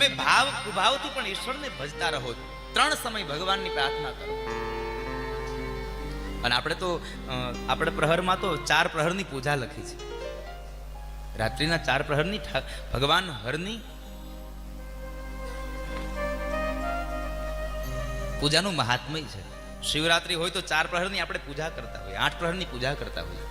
તમે ભાવ ભાવથી પણ ઈશ્વરને ભજતા રહો. ત્રણ સમય ભગવાનની પ્રાર્થના કરો. અને આપણે તો આપણે પ્રહરમાં તો ચાર પ્રહરની પૂજા લખી છે. રાત્રિના ચાર પ્રહરની ભગવાન હરની પૂજાનું મહાત્મય છે. શિવરાત્રી હોય તો ચાર પ્રહરની આપણે પૂજા કરતા હોઈએ, આઠ પ્રહરની પૂજા કરતા હોઈએ.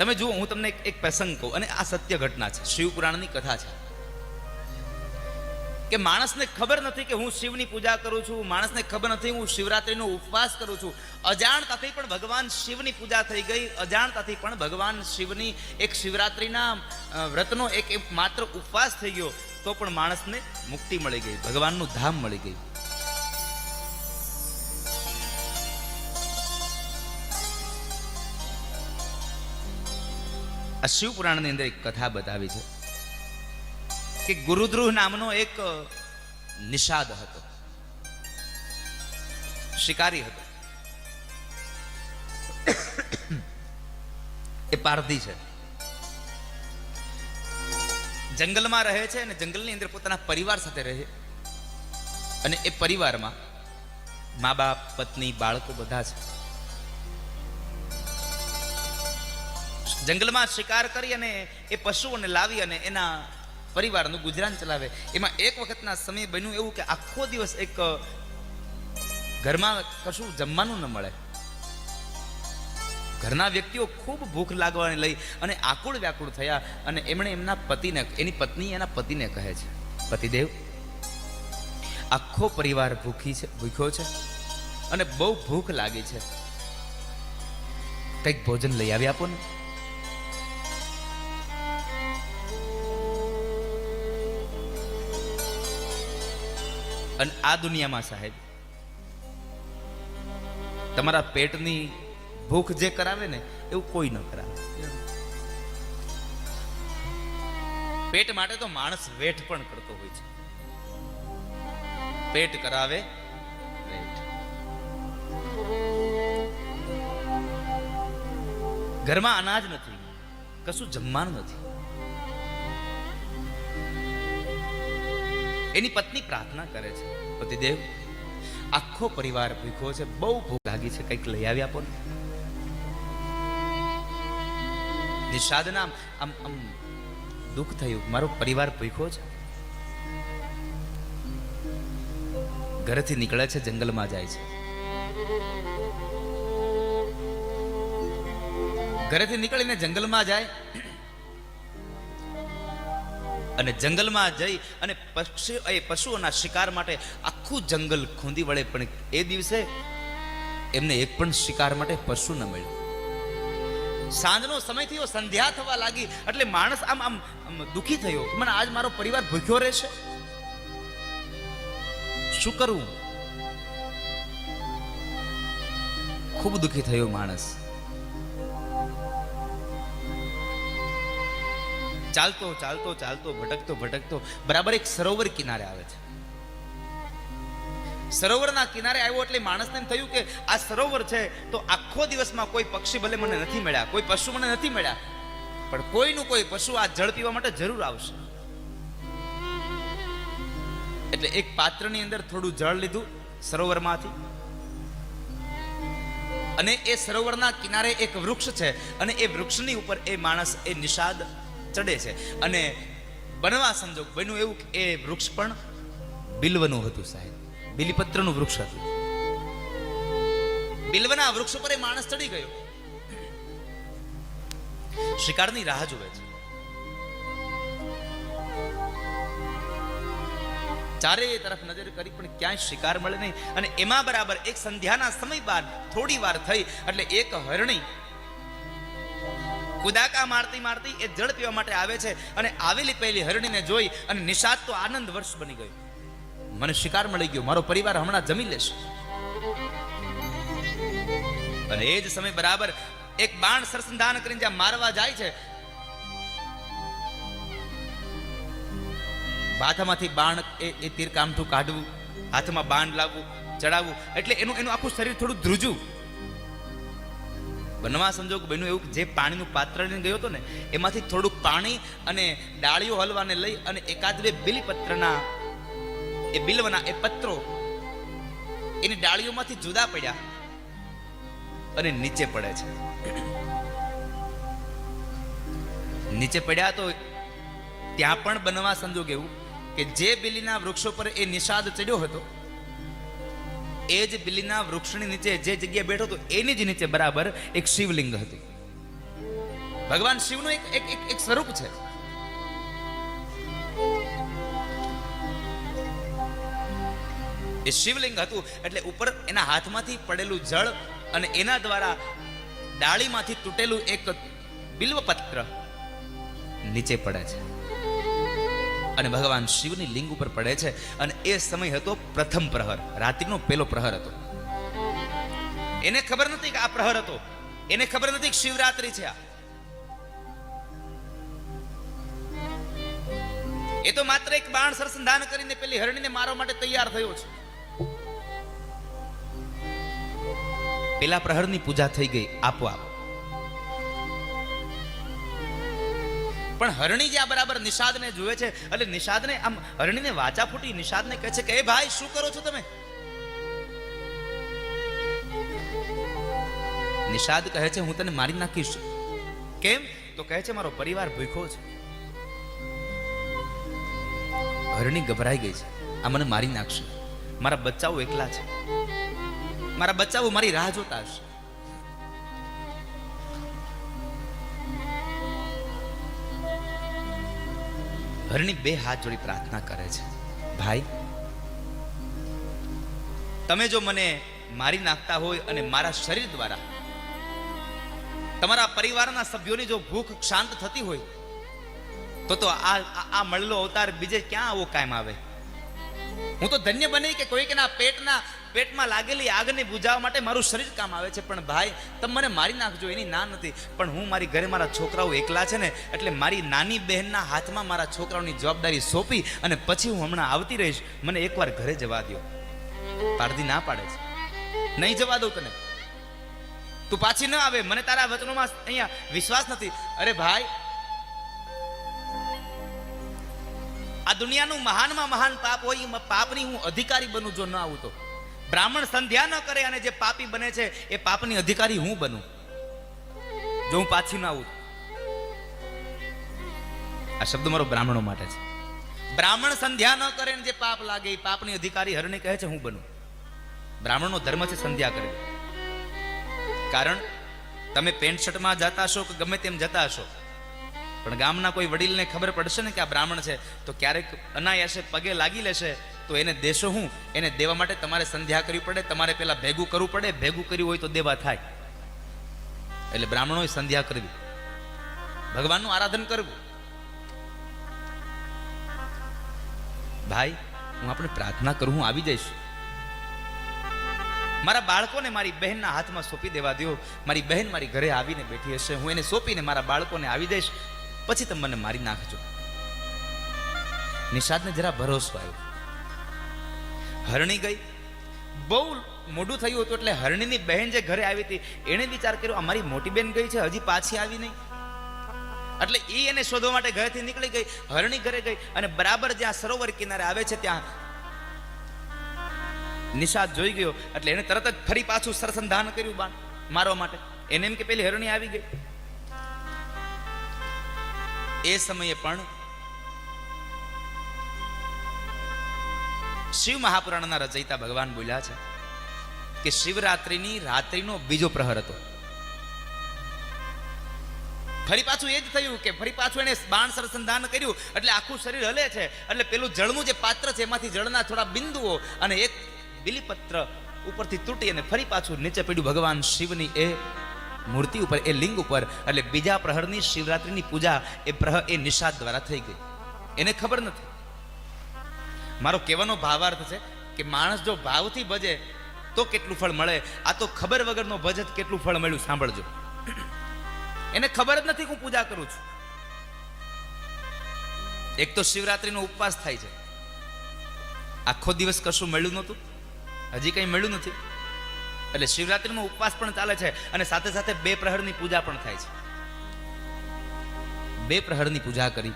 તમે જુઓ, હું તમને એક- પ્રસંગ કહું, અને આ સત્ય ઘટના છે, શિવપુરાણની કથા છે. કે માણસને ખબર નથી કે હું શિવની પૂજા કરું છું, માણસને ખબર નથી હું શિવરાત્રિનો ઉપવાસ કરું છું. અજાણતાથી પણ ભગવાન શિવની પૂજા થઈ ગઈ, અજાણતાથી પણ ભગવાન શિવની એક શિવરાત્રિના વ્રતનો એક માત્ર ઉપવાસ થઈ ગયો, તો પણ માણસને મુક્તિ મળી ગઈ, ભગવાનનું ધામ મળી ગયું. આ શિવ પુરાણની અંદર એક કથા બતાવી છે કે ગુરુદ્રુહ નામનો એક નિષાદ હતો. શિકારી હતો. એ પારધી છે. જંગલમાં રહે છે અને જંગલની અંદર પોતાના પરિવાર સાથે રહે અને એ પરિવારમાં મા બાપ, પત્ની, બાળકો બધા છે. જંગલમાં શિકાર કરી અને એ પશુઓને લાવી અને એના પરિવારનું ગુજરાન ચલાવે. એમાં એક વખતના સમય બન્યું એવું કે આખો દિવસ એક ઘરમાં કશું જમવાનું ન મળે. ઘરના વ્યક્તિઓ ખૂબ ભૂખ લાગવાને લઈ અને આકુળ વ્યાકુળ થયા અને એમણે એમના પતિને, એની પત્ની એના પતિને કહે છે, પતિદેવ, આખો પરિવાર ભૂખી છે, ભૂખ્યો છે અને બહુ ભૂખ લાગી છે. કંઈક ભોજન લઈ આવી આપો ને. અને આ દુનિયામાં સાહેબ, તમારા પેટની ભૂખ જે કરાવે ને, એવું કોઈ ન કરાવે. પેટ માટે તો માણસ વેઠ પણ કરતો હોય છે. પેટ કરાવે ઘરમાં અનાજ નથી, કશું જમવાનું નથી. એની પત્ની પ્રાર્થના કરે છે. પતિદેવ, આખો પરિવાર ભૂખો છે. બહુ ભૂખ લાગી છે. કંઈક લઈ આવી આપો ને નિષાદના આમ આમ આમ દુઃખ થયું. મારો પરિવાર ભૂખો છે. ઘરેથી નીકળે છે, જંગલમાં જાય છે. ઘરેથી નીકળીને જંગલમાં જાય. અને જંગલમાં જઈ અને પક્ષીઓ એ પશુઓના શિકાર માટે આખું જંગલ ખૂંદી વળે. પણ એ દિવસે એમને એક પણ શિકાર માટે પશુ ન મળ્યું. સાંજનો સમય થયો સંધ્યા થવા લાગી. એટલે માણસ આમ આમ દુખી થયો. મને આજ મારો પરિવાર ભૂખ્યો રહેશે. શું કરવું ખૂબ દુખી થયો માણસ. ચાલતો ચાલતો ચાલતો, ભટકતો ભટકતો, બરાબર એક સરોવર કિનારે આવે છે. સરોવરના કિનારે આવ્યો એટલે માણસને થયું કે આ સરોવર છે તો આખો દિવસમાં કોઈ પક્ષી ભલે મને નથી મળ્યા, કોઈ પશુ મને નથી મળ્યા, પણ કોઈનું કોઈ પશુ આ જળ પીવા માટે જરૂર આવશે. એટલે એક પાત્રની અંદર થોડું જળ લીધું સરોવરમાંથી. અને એ સરોવરના કિનારે એક વૃક્ષ છે અને એ વૃક્ષની ઉપર એ માણસ, એ નિષાદ ચડે છે. અને બનવા સંજોગ બન્યું એવું એ વૃક્ષ પણ બિલ્વનું હતું સાહેબ. બિલીપત્રનું વૃક્ષ હતું. બિલ્વના વૃક્ષ ઉપર એ માણસ ચડી ગયો. શિકારની રાહ જુએ છે. ચારે તરફ નજર કરી પણ ક્યાંય શિકાર મળે નહીં. અને એમાં બરાબર એક સંધ્યાના સમય બાદ થોડી વાર થઈ, એટલે એક હરણી કુદાકા મારતી મારતી એ જળ પીવા માટે આવે છે અને આવેલી પહેલી હરણીને જોઈ અને નિષાદ તો આનંદ વર્ષ બની ગયો. મને શિકાર મળી ગયો. મારો પરિવાર હમણાં જમી લેશે અને એ જ સમય બરાબર એક બાણ સરસંધાન કરીને જ્યાં મારવા જાય છે હાથમાંથી બાણ એ એ તીર કામઠું કાઢવું, હાથમાં બાણ લાવવું, ચડાવવું, એટલે એનું એનું આખું શરીર થોડું ધ્રુજું બનવા સંજોગ બન્યું એવું જે પાણીનું પાત્ર લઈને ગયો હતો ને, એમાંથી થોડુંક પાણી અને ડાળીઓ હલવાને લઈ અને એકાદ બે બિલીપત્રના એ બિલવના એ પત્રો એની ડાળીઓમાંથી જુદા પડ્યા અને નીચે પડે છે. નીચે પડ્યા તો ત્યાં પણ બનવા સંજોગ એવું કે જે બિલીના વૃક્ષો પર એ નિષાદ ચડ્યો હતો એ જ બિલીના વૃક્ષની નીચે જે જગ્યાએ બેઠો હતો, એની જ નીચે બરાબર એક શિવલિંગ હતું. ભગવાન શિવનું એક એક એક- સ્વરૂપ છે. એ શિવલિંગ હતું, એટલે ઉપર એના હાથમાંથી પડેલું જળ અને એના દ્વારા ડાળીમાંથી તૂટેલું એક બિલ્વપત્ર નીચે પડે છે. અને ભગવાન શિવની લિંગ ઉપર પડે છે. અને એ સમય હતો પ્રથમ પ્રહર. રાત્રિનો પહેલો પ્રહર હતો. એને ખબર નથી કે આ પ્રહર હતો. એને ખબર નથી કે શિવરાત્રી છે આ. એ તો માત્ર એક બાણ સરસંધાન કરીને પેલી હરણીને મારવા માટે તૈયાર થયો છે. પેલા પ્રહરની પૂજા થઈ ગઈ આપોઆપ. પણ હરણી જે આ બરાબર નિષાદને જુએ છે, એટલે નિષાદને આમ હરણીને વાચા ફૂટી નિષાદને કહે છે કે, એ ભાઈ, શું કરો છો તમે? નિષાદ કહે છે, હું તને મારી નાખીશ. કેમ? તો કહે છે, મારો પરિવાર ભૂખો છે. હરણી ગભરાઈ ગઈ છે. આ મને મારી નાખશે. મારા બચ્ચાઓ એકલા છે. મારા બચ્ચાઓ મારી રાહ જોતા હશે. હરણી બે હાથ જોડી પ્રાર્થના કરે છે. ભાઈ, તમે જો મને મારી નાખતા હોય અને મારા શરીર દ્વારા તમારા પરિવારના સભ્યોની જો ભૂખ શાંત થતી હોય, તો તો આ- આ મળેલો અવતાર બીજે ક્યાં આવો કાયમ આવે? હું તો ધન્ય બની કે કોઈકના પેટના, પેટમાં લાગેલી આગને બુજાવવા માટે મારું શરીર કામ આવે છે. પણ ભાઈ, તમે મને મારી નાખજો, એની ના નથી. પણ હું મારી ઘરે મારા છોકરાઓ એકલા છે ને, એટલે મારી નાની બહેનના હાથમાં મારા છોકરાઓની જવાબદારી સોંપી અને પછી હું હમણાં આવતી રહીશ. મને એકવાર ઘરે જવા દો પારધી ના પાડે છે. નહીં જવા દઉં તને. તું પાછી ન આવે. મને તારા વચનોમાં અહીંયા વિશ્વાસ નથી. અરે ભાઈ આ દુનિયાનું મહાનમાં મહાન પાપ હોય એ પાપની હું અધિકારી બનું જો ન આવું તો. બ્રાહ્મણ સંધ્યા ન કરે અને જે પાપી બને છે, એ પાપની અધિકારી હું બનું. જો હું પાછી ન આવું આ શબ્દ મારો બ્રાહ્મણો માટે છે. બ્રાહ્મણ સંધ્યા ન કરે ને જે પાપ લાગે, એ પાપની અધિકારી હરણી કહે છે, હું બનું. બ્રાહ્મણનો ધર્મ છે સંધ્યા કરવી. કારણ, તમે પેન્ટ શર્ટમાં જતા હશો કે ગમે તેમ જતા હશો? પણ ગામના કોઈ વડીલને ખબર પડશે ને કે આ બ્રાહ્મણ છે, તો ક્યારેક અનાયાસે પગે લાગી લેશે, તો એને દેશો હું, એને દેવા માટે તમારે સંધ્યા કરવી પડે, તમારે પેલા ભેગું કરવું પડે, ભેગું કર્યું હોય તો દેવા થાય. એટલે બ્રાહ્મણોએ સંધ્યા કરવી. ભગવાનનું આરાધન કરવું. ભાઈ, હું આપણે પ્રાર્થના કરું, હું આવી જઈશ. મારા બાળકોને મારી બહેનના હાથમાં સોંપી દેવા દો મારી બહેન મારી ઘરે આવીને બેઠી હશે, હું એને સોંપીને મારા બાળકોને આવી દઈશ પછી તમે મને મારી નાખજો. નિષાદને જરા ભરોસો આવ્યો. હરણી ગઈ. બહુ મોડું થયું હતું એટલે હરણીની બહેન જે ઘરે આવી હતી, એણે વિચાર કર્યો અમારી મોટી બહેન ગઈ છે, હજી પાછી આવી નહીં. એટલે એ એને શોધવા માટે ઘરેથી નીકળી ગઈ. હરણી ઘરે ગઈ અને બરાબર જ્યાં સરોવર કિનારે આવે છે ત્યાં નિષાદ જોઈ ગયો. એટલે એને તરત જ ફરી પાછું સરસંધાન કર્યું બાણ મારવા માટે. એને એમ કે પેલી હરણી આવી ગઈ. એ સમયે પણ શિવ મહાપુરાણના રચયિતા ભગવાન બોલ્યા છે કે શિવરાત્રિની રાત્રિનો બીજો પ્રહર હતો. ફરી પાછું એ જ થયું કે ફરી પાછું એને બાણ સરસંધાન કર્યું, એટલે આખું શરીર હલે છે. એટલે પેલું જળનું જે પાત્ર છે, એમાંથી જળના થોડા બિંદુઓ અને એક બિલીપત્ર ઉપરથી તૂટી અને ફરી પાછું નીચે પડ્યું ભગવાન શિવની એ મૂર્તિ ઉપર, એ લિંગ ઉપર, એટલે બીજા પ્રહરની શિવરાત્રિની પૂજા એ પ્રહ એ નિષાદ દ્વારા થઈ ગઈ. એને ખબર નથી. મારો કહેવાનો ભાવાર્થ છે કે માણસ જો ભાવથી ભજે તો કેટલું ફળ મળે? આ તો ખબર વગરનો ભજત કેટલું ફળ મળ્યું, સાંભળજો. એને ખબર જ નથી હું પૂજા કરું છું. એક તો શિવરાત્રીનો ઉપવાસ થાય છે. આખો દિવસ કશું મળ્યું નહોતું. હજી કંઈ મળ્યું નથી. એટલે શિવરાત્રિનો ઉપવાસ પણ ચાલે છે અને સાથે સાથે બે પ્રહરની પૂજા પણ થાય છે. બે પ્રહરની પૂજા કરી.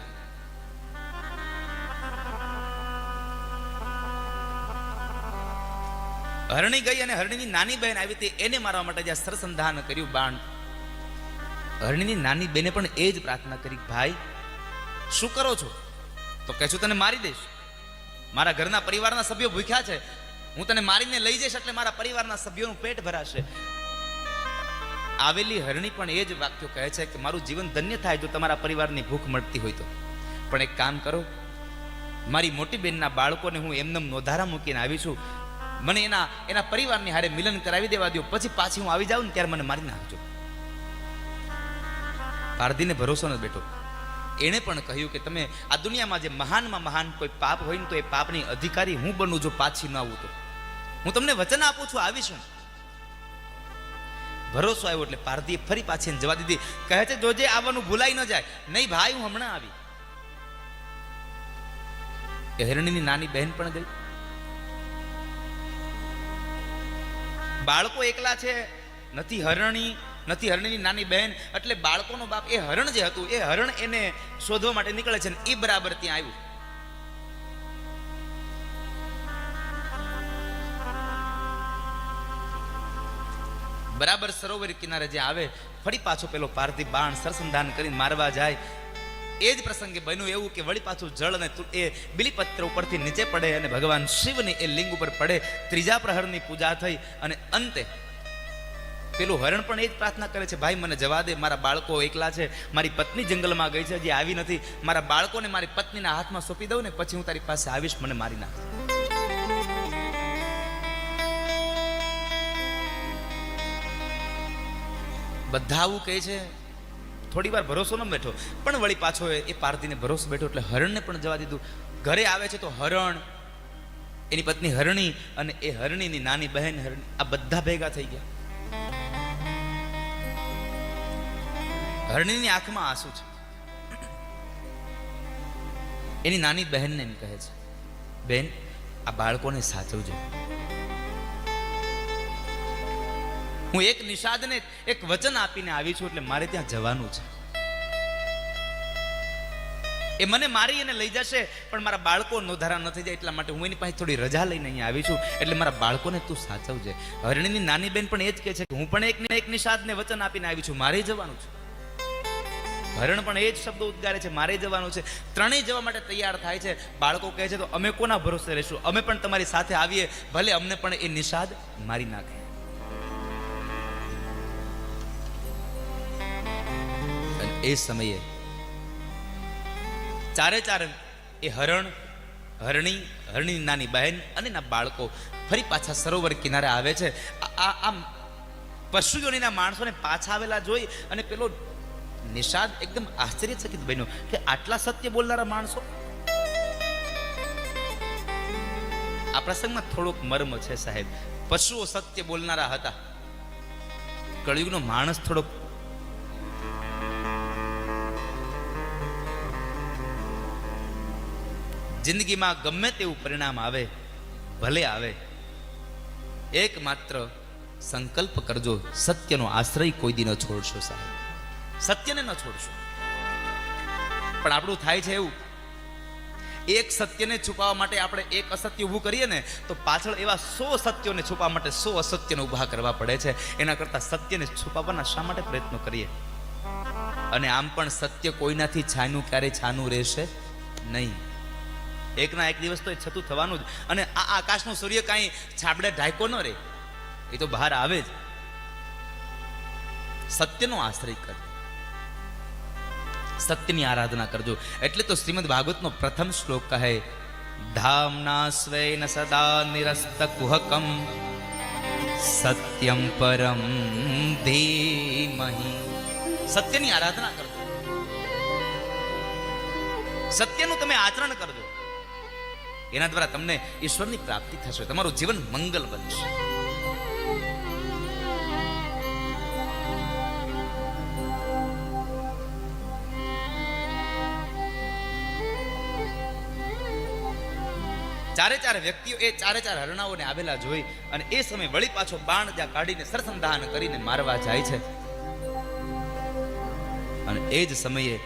હરણી ગઈ અને હરણીની નાની બહેન આવી હતી, એને મારવા માટે જ્યાં સરસંધાન કર્યું બાણ. હરણીની નાની બહેને પણ એ જ પ્રાર્થના કરી, ભાઈ, શું કરો છો? તો કહેશું તને મારી દઈશ. મારા ઘરના પરિવારના સભ્યો ભૂખ્યા છે હું તને મારીને લઈ જઈશ એટલે મારા પરિવારના સભ્યોનું પેટ ભરાશે. આવેલી હરણી પણ એ જ વાક્યો કહે છે કે મારું જીવન ધન્ય થાય જો તમારા પરિવારની ભૂખ મળતી હોય તો. પણ એક કામ કરો, મારી મોટી બહેનના બાળકોને હું એમનેમ નોધારા મૂકીને આવી છું. મને એના એના પરિવારની હારે મિલન કરાવી દેવા દો પછી પાછી હું આવી જાઉં ને ત્યારે મને મારી નાખજો. પારધીને ભરોસો ન બેઠો. એણે પણ કહ્યું કે તમે આ દુનિયામાં જે મહાનમાં મહાન કોઈ પાપ હોય ને તો એ પાપની અધિકારી હું બનું જો પાછી ન આવું તો. હું તમને વચન આપું છું, આવીશું ભરોસો આવ્યો એટલે પારધીએ ફરી પાછી જવા દીધી. કહે છે, જોજે, આવવાનું ભૂલાઈ ન જાય. નહીં ભાઈ, હું હમણાં આવી. એ હિરણીની નાની બહેન પણ ગઈ. બાળકો એકલા છે, નથી હરણી, નથી હરણીની નાની બહેન, એટલે બાળકોનો બાપ એ હરણ જે હતું, એ હરણ એને શોધવા માટે નીકળે છે ને એ બરાબર ત્યાં આવ્યું. બરાબર સરોવર કિનારે જે આવે, ફરી પાછો પેલો પારધી બાણ સરસંધાન કરીને મારવા જાય. એ જ પ્રસંગે બન્યું એવું કે વળી પાછું જળ અને એ બિલીપત્ર ઉપરથી નીચે પડે અને ભગવાન શિવની એ લિંગ ઉપર પડે. ત્રીજા પ્રહરની પૂજા થઈ અને અંતે પેલું હરણ પણ એ જ પ્રાર્થના કરે છે, ભાઈ, મને જવા દે, મારા બાળકો એકલા છે, મારી પત્ની જંગલમાં ગઈ છે, હજી આવી નથી. મારા બાળકોને મારી પત્નીના હાથમાં સોંપી દઉં ને પછી હું તારી પાસે આવીશ, મને મારી નાખ. બધા આવું કહે છે થોડી વાર ભરોસો ન બેઠો. પણ વળી પાછો એ પારધીને ભરોસો બેઠો એટલે હરણને પણ જવા દીધું. ઘરે આવે છે તો હરણ, એની પત્ની હરણી અને એ હરણીની નાની બહેન હરણી, આ બધા ભેગા થઈ ગયા. હરણીની આંખમાં આંસુ છે. એની નાની બહેનને એમ કહે છે, બેન, આ બાળકોને સાચવજો. હું એક નિષાદને એક વચન આપીને આવી છું એટલે મારે ત્યાં જવાનું છે. એ મને મારી અને લઈ જશે, પણ મારા બાળકો નોધારા ન થઈ જાય એટલા માટે હું એની પાસે થોડી રજા લઈને અહીંયા આવી છું, એટલે મારા બાળકોને તું સાચવજે. હરણીની નાની બેન પણ એ જ કહે છે કે હું પણ એક એક નિષાદને વચન આપીને આવી છું, મારે જવાનું છે. હરણ પણ એ જ શબ્દો ઉદ્ગારે છે, મારે જવાનું છે. ત્રણેય જવા માટે તૈયાર થાય છે. બાળકો કહે છે તો અમે કોના ભરોસે રહીશું? અમે પણ તમારી સાથે આવીએ, ભલે અમને પણ એ નિષાદ મારી નાખે. એ સમયે. ચારે ચાર એ હરણ, હરણી હરણી નાની બહેન અને ના બાળકો ફરી પાછા સરોવર કિનારે આવે છે. આ- આમ પશુઓનીના માણસોને પાછા આવેલા જોઈ અને પેલો નિષાદ એકદમ આશ્ચર્યચકિત બન્યો કે આટલા સત્ય બોલનારા માણસો? આ પ્રસંગમાં થોડોક મર્મ છે સાહેબ. પશુઓ સત્ય બોલનારા હતા. કળિયુગનો માણસ થોડોક જિંદગીમાં ગમે તેવું પરિણામ આવે, ભલે આવે. એકમાત્ર સંકલ્પ કરજો, સત્યનો આશ્રય કોઈ દી ન છોડશો સાહેબ. સત્યને ન છોડશો. પણ આપણું થાય છે એવું. એક સત્યને છુપાવવા માટે આપણે એક અસત્ય ઊભું કરીએ ને, તો પાછળ એવા સો સત્યોને છુપાવવા માટે સો અસત્યને ઊભા કરવા પડે છે. એના કરતાં સત્યને છુપાવવાના શા માટે પ્રયત્નો કરીએ? અને આમ પણ સત્ય કોઈનાથી છાનું ક્યારે છાનું રહેશે નહીં. એકના એક દિવસ તો એ છતું થવાનું જ. અને આ આકાશનું સૂર્ય કાંઈ છાબડે ઢાંકો ન રહે. એ તો બહાર આવે જ. સત્યનો આશ્રય કરજો. સત્યની આરાધના કરજો. એટલે તો શ્રીમદ ભાગવતનો પ્રથમ શ્લોક કહે, ધામના સ્વૈન સદા નિરસ્ત કુહકમ, સત્યમ પરમ ધીમહી. સત્યની આરાધના કરજો. સત્યનું તમે આચરણ કરજો. એના દ્વારા તમને ઈશ્વરની પ્રાપ્તિ થશે, તમારું જીવન મંગલ બનશે. ચારે ચાર વ્યક્તિઓ એ ચારે ચાર હરણાઓને આવેલા જોઈ અને એ સમયે વળી પાછો બાણ ત્યાં કાઢીને સરસંધાન કરીને મારવા જાય છે. અને એ જ સમયે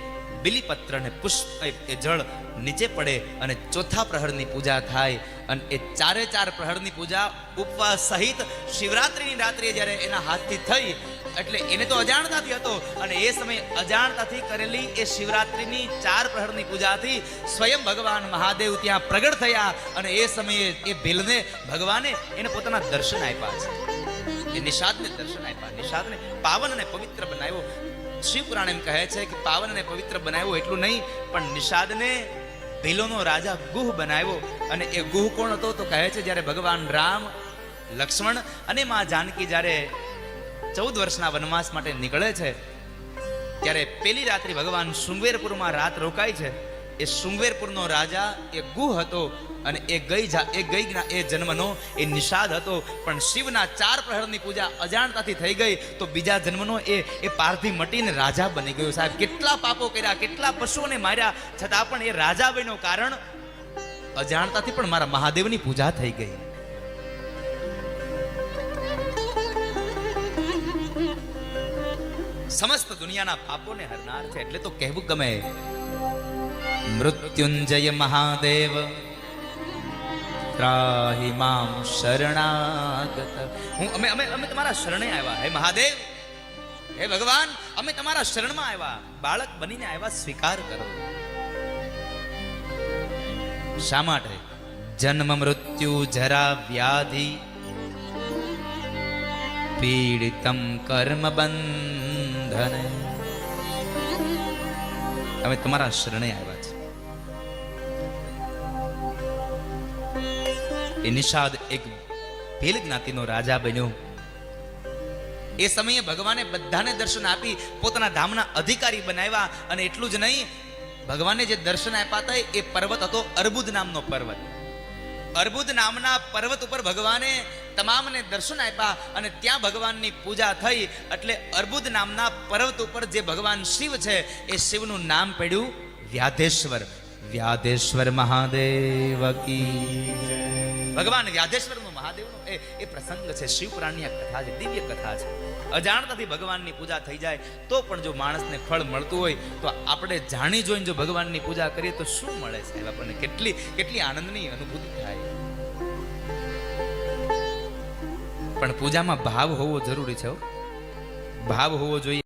બિલીપત્ર અને પુષ્પ, એ- જળ નીચે પડે અને ચોથા પ્રહરની પૂજા થાય અને એ ચારે ચાર પ્રહરની પૂજા ઉપવાસ સહિત શિવરાત્રિની રાત્રિએ જ્યારે એના હાથથી થઈ, એટલે એને તો અજાણતાથી હતો અને એ સમયે અજાણતાથી કરેલી એ શિવરાત્રિની ચાર પ્રહરની પૂજાથી સ્વયં ભગવાન મહાદેવ ત્યાં પ્રગટ થયા અને એ સમયે એ ભીલને ભગવાને એને પોતાના દર્શન આપ્યા છે. એ નિષાદને દર્શન આપ્યા, નિષાદને પાવન અને પવિત્ર બનાવ્યો. શિવ પુરાણ એમ કહે છે કે પાવન અને પવિત્ર બનાવ્યો એટલું નહીં, પણ નિષાદને ભીલોનો રાજા ગુહ બનાવ્યો. અને એ ગુહ કોણ હતો તો કહે છે જ્યારે ભગવાન રામ, લક્ષ્મણ અને માં જાનકી જ્યારે ચૌદ વર્ષના વનવાસ માટે નીકળે છે, ત્યારે પેલી રાત્રિ ભગવાન શૃંગવેરપુરમાં રાત રોકાય છે. એ શૃંગવેરપુરનો રાજા, એ ગુહ હતો અને એ ગઈ જા- એ ગઈ એ જન્મનો એ નિષાદ હતો. પણ શિવના ચાર પ્રહરની પૂજા અજાણતાથી થઈ ગઈ તો બીજા જન્મનો એ એ પારથી મટીને રાજા બની ગયો. સાહેબ, કેટલા પાપો કર્યા, કેટલા પશુઓને માર્યા, છતાં પણ એ રાજા બન્યો કારણ અજાણતાથી પણ મારા મહાદેવની પૂજા થઈ ગઈ. સમસ્ત દુનિયાના પાપોને હરનાર છે, એટલે તો કહેવું ગમે. મૃત્યુંજય મહાદેવ ત્રાહી મામ શરણાગત હું અમે અમે અમે તમારા શરણે આવ્યા. હે મહાદેવ! હે ભગવાન! અમે તમારા શરણમાં આવ્યા. બાળક બનીને આવ્યા સ્વીકાર કરો શા માટે? જન્મ મૃત્યુ જરા વ્યાધિ. પીડિતમ કર્મ બંધન. અમે તમારા શરણે આવ્યા. એ નિષાદ એક ભીલ જ્ઞાતિનો રાજા બન્યો. એ સમયે ભગવાને બધાને દર્શન આપી પોતાના ધામના અધિકારી બનાવ્યા અને એટલું જ નહીં, ભગવાને જે દર્શન આપ્યા હતા એ પર્વત હતો અર્બુદ નામનો પર્વત. અર્બુદ નામના પર્વત ઉપર ભગવાને તમામને દર્શન આપ્યા અને ત્યાં ભગવાનની પૂજા થઈ એટલે અર્બુદ નામના પર્વત ઉપર જે ભગવાન શિવ છે એ શિવનું નામ પડ્યું વ્યાધેશ્વર. વ્યાધેશ્વર મહાદેવ કી. ભગવાન વ્યાધેશ્વરનો મહાદેવનો, એ એ પ્રસંગ છે, શિવપુરાણની કથા છે, દિવ્ય કથા છે. અજાણતાથી ભગવાનની પૂજા થઈ જાય, તો પણ જો માણસને ફળ મળતું હોય, તો આપણે જાણી જોઈને જો ભગવાનની પૂજા કરીએ, તો શું મળે સાહેબ આપણને? કેટલી કેટલી આનંદની અનુભૂતિ થાય. પણ પૂજામાં ભાવ હોવો જરૂરી છે ભાવ હોવો જોઈએ.